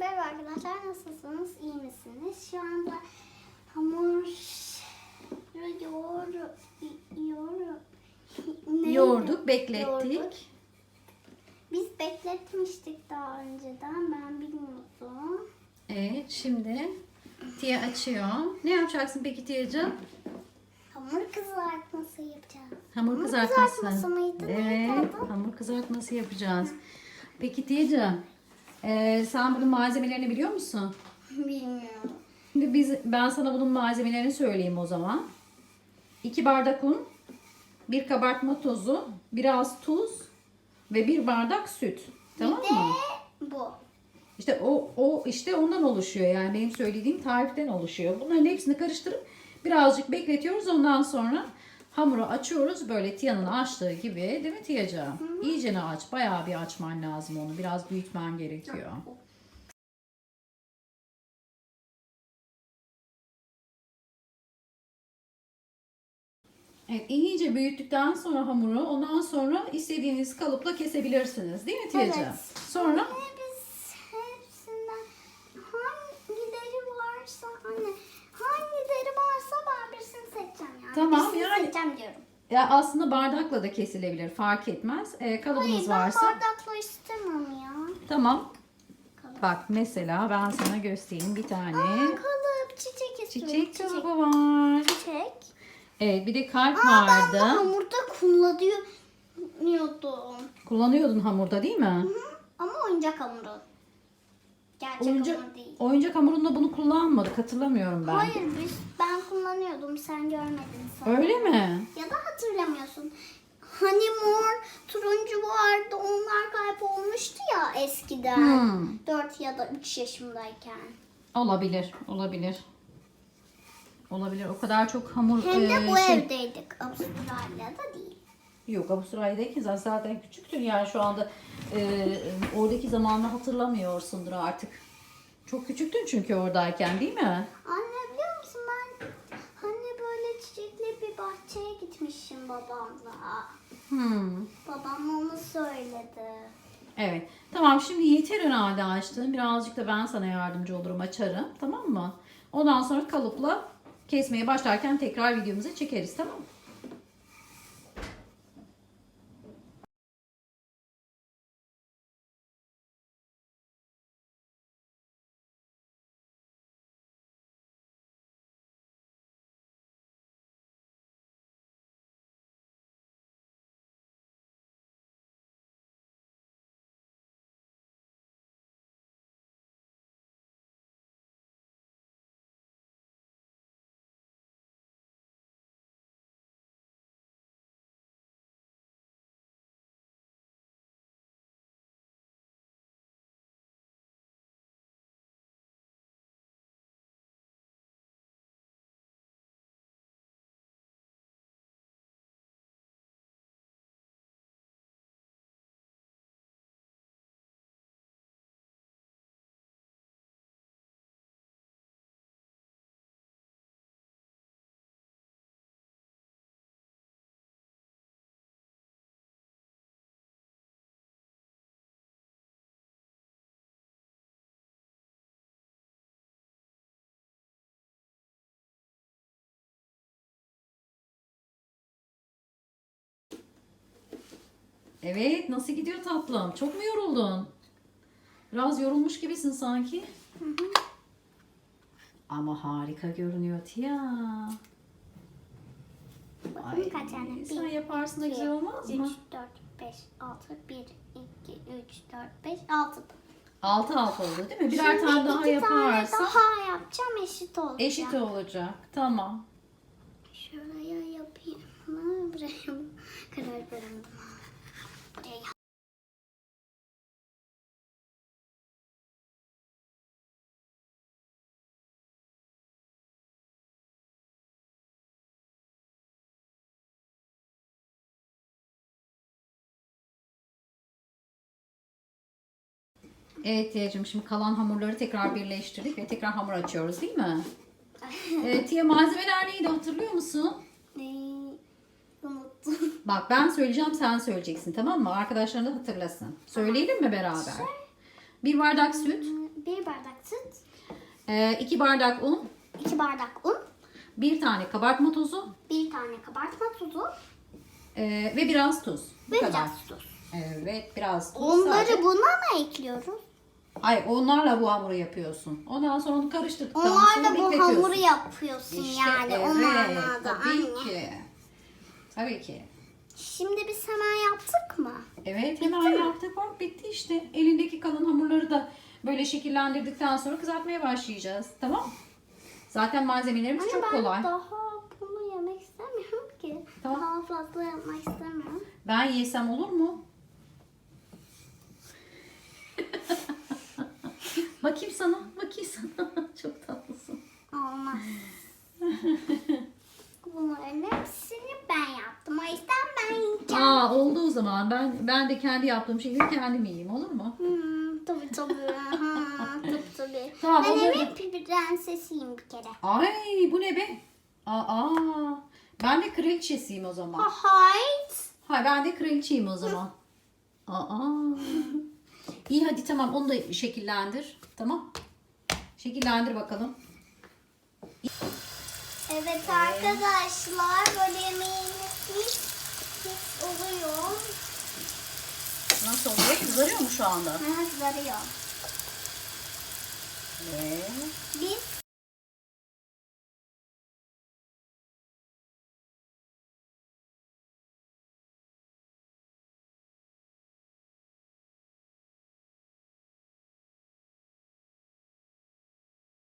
Merhaba arkadaşlar nasılsınız? İyi misiniz? Şu anda hamur yoğur, yoğur, neydi? Yoğurduk, beklettik. Yoğurduk. Biz bekletmiştik daha önceden. Ben bilmiyordum. Evet şimdi Tia açıyor. Ne yapacaksın peki Tia'cığım? Hamur kızartması yapacağız. Hamur Hamur kızartması. kızartması mıydı? Evet hamur kızartması yapacağız. Peki Tia'cığım e, sen bunun malzemelerini biliyor musun? Bilmiyorum. Şimdi biz, ben sana bunun malzemelerini söyleyeyim o zaman. 2 bardak un, bir kabartma tozu, biraz tuz ve bir bardak süt. Tamam Bir de mı? bu. İşte o, o işte ondan oluşuyor yani benim söylediğim tariften oluşuyor. Bunların hepsini karıştırıp birazcık bekletiyoruz. Ondan sonra hamuru açıyoruz böyle Tia'nın açtığı gibi değil mi Tia'cığım? İyicene aç. Bayağı bir açman lazım onu. Biraz büyütmen gerekiyor. Evet, iyice büyüttükten sonra hamuru ondan sonra istediğiniz kalıpla kesebilirsiniz değil mi Tia'cığım? Evet. Sonra Anne biz hepsinden hangileri varsa anne hangileri varsa ben birisini seçeceğim yani. Tamam, Birisini yani- seçeceğim diyorum. Ya aslında bardakla da kesilebilir fark etmez. Ee, kalıbınız Hayır varsa. ben bardakla istemem ya. Tamam. Kalıp. Bak mesela ben sana göstereyim bir tane. Aa, kalıp çiçek istiyorum. Çiçek kalıbı var. Çiçek. Evet bir de kalp Aa ben vardı. de hamurda kullanıyordum. Kullanıyordun hamurda değil mi? Hı, Ama oyuncak hamuru. Gerçek Oyuncak, hamur değil. oyuncak hamurunda bunu kullanmadık hatırlamıyorum ben. Hayır biz ben kullanıyordum sen görmedin sanırım. Öyle mi? Ya da hatırlamıyorsun. Hani mor, turuncu vardı onlar kaybolmuştu ya eskiden. Hmm. 4 ya da 3 yaşımdayken. Olabilir, olabilir. Olabilir. O kadar çok hamur Hem de e, bu şey- evdeydik. Avustralya'da değil. Yok Avustralya'dayken zaten- zaten küçüktün yani şu anda e, oradaki zamanını hatırlamıyorsundur artık. Çok küçüktün çünkü oradayken değil mi? Anne biliyor musun ben hani böyle çiçekli bir bahçeye gitmişim babamla. Hmm. Babam onu söyledi. Evet. Tamam şimdi yeter herhalde açtın. Birazcık da ben sana yardımcı olurum açarım. Tamam mı? Ondan sonra kalıpla kesmeye başlarken tekrar videomuza çekeriz tamam mı? Evet nasıl gidiyor tatlım? Çok mu yoruldun? Biraz yorulmuş gibisin sanki. Ama harika görünüyor Tia. Bakın kaç tane? Sen Bir, yaparsın da güzel olmaz 3, mı? 4, 5, 6, 1, 2, 3, 4, 5, 6. Altı altı oldu değil mi? Birer tane daha iki tane daha yapacağım eşit olacak. eşit olacak. Tamam. Evet Tiyacığım şimdi kalan hamurları tekrar birleştirdik ve tekrar hamur açıyoruz değil mi? Evet Tiya malzemeler neydi hatırlıyor musun? Neyi unuttum. Bak ben söyleyeceğim sen söyleyeceksin tamam mı? Arkadaşların da hatırlasın. Söyleyelim mi beraber? Bir bardak süt, Bir bardak süt. Ee, iki bardak un, iki bardak un. bir tane kabartma tozu Bir tane kabartma tuzu. ee, ve biraz tuz. Ve biraz tuz. Evet biraz tuz. Onları sadece. buna mı ekliyoruz? Ay onlarla bu hamuru yapıyorsun. Ondan sonra onu karıştırdıktan Onlar sonra da bu bekletiyorsun. hamuru yapıyorsun İşte yani. o manada tabii anne. ki. Tabii ki. Şimdi biz hemen yaptık mı? Evet hemen yaptık bak bitti işte. Elindeki kalın hamurları da böyle şekillendirdikten sonra kızartmaya başlayacağız. Tamam Zaten malzemelerimiz Anne çok ben kolay. daha bunu yemek istemiyorum ki. Tamam. Daha fazla yapmak istemiyorum. Ben yesem olur mu? Bakayım sana, bakayım sana. çok tatlısın. Olmaz. Bunların hepsini ben yaptım. O yüzden ben yiyeceğim. Aa oldu o zaman. Ben ben de kendi yaptığım şeyleri kendim yiyeyim olur mu? Hmm, tabii tabii. Ha, tabii tabii. Tamam, ben onları- evin prensesiyim bir kere. Ay bu ne be? Aa ben de kraliçesiyim o zaman. Hayt. Hayır ben de kraliçeyim o zaman. Aa. İyi hadi tamam onu da şekillendir. Tamam. Şekillendir bakalım. Evet arkadaşlar böyle yemeğimiz mis mis oluyor. Nasıl oluyor? Kızarıyor mu şu anda? Ha, Kızarıyor. Ve Biz